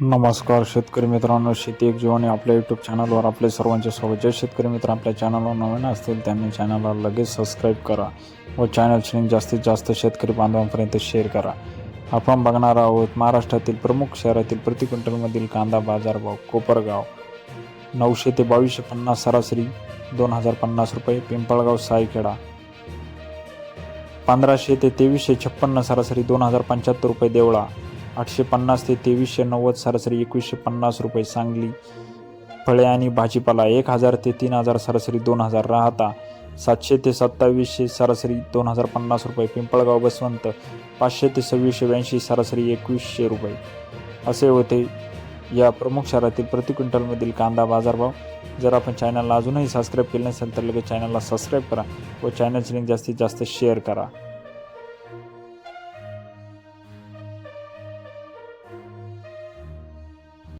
नमस्कार शेतकरी मित्रांनो शेती एक जीवन आपल्या यूट्यूब चॅनलवर आपले सर्वांचे स्वागत. जे शेतकरी मित्र आपल्या चॅनलवर नवीन असतील त्यांनी चॅनलला लगेच सबस्क्राईब करा व चॅनल श्रेणी जास्तीत जास्त शेतकरी बांधवांपर्यंत शेअर करा. आपण बघणार आहोत महाराष्ट्रातील प्रमुख शहरातील प्रति क्विंटलमधील कांदा बाजारभाव कोपरगाव. नऊशे ते बावीसशे पन्नास सरासरी दोन हजार पन्नास रुपये पिंपळगाव सायखेडा. पंधराशे ते तेवीसशे छप्पन्न सरासरी दोन हजार पंच्याहत्तर रुपये देवळा. आठशे पन्नास ते तेवीसशे नव्वद सरासरी एकवीसशे पन्नास रुपये सांगली. फळे आणि भाजीपाला एक हजार ते तीन हजार सरासरी दोन हजार राहता. सातशे ते सत्तावीसशे सरासरी दोन हजार पन्नास रुपये. पिंपळगाव बसवंत पाचशे ते सव्वीसशे ब्याऐंशी सरासरी एकवीसशे रुपये. असे होते या प्रमुख शहरातील प्रति क्विंटलमधील कांदा बाजारभाव. जर आपण चॅनलला अजूनही सबस्क्राईब केले नसेल तर लगेच चॅनलला सबस्क्राईब करा व चॅनलची लिंक जास्तीत जास्त शेअर करा.